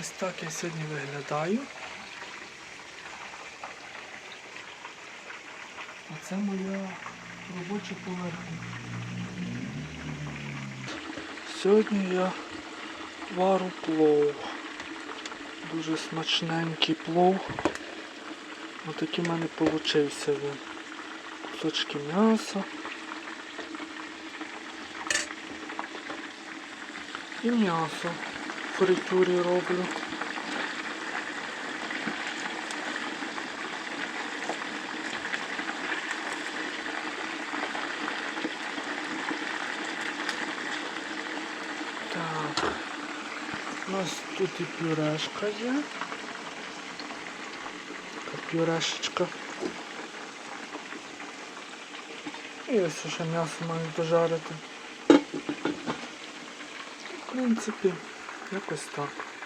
Ось так я сьогодні виглядаю. А це моя робоча поверхня. Сьогодні я вару плов. Дуже смачненький плов. Отакий в мене получився він. Кусочки м'яса. І м'ясо фритюрі роблю. Так. У нас тут і пюрешка є. Така пюрешечка. І ось ще м'ясо маю дожарити. В принципі, Якось так.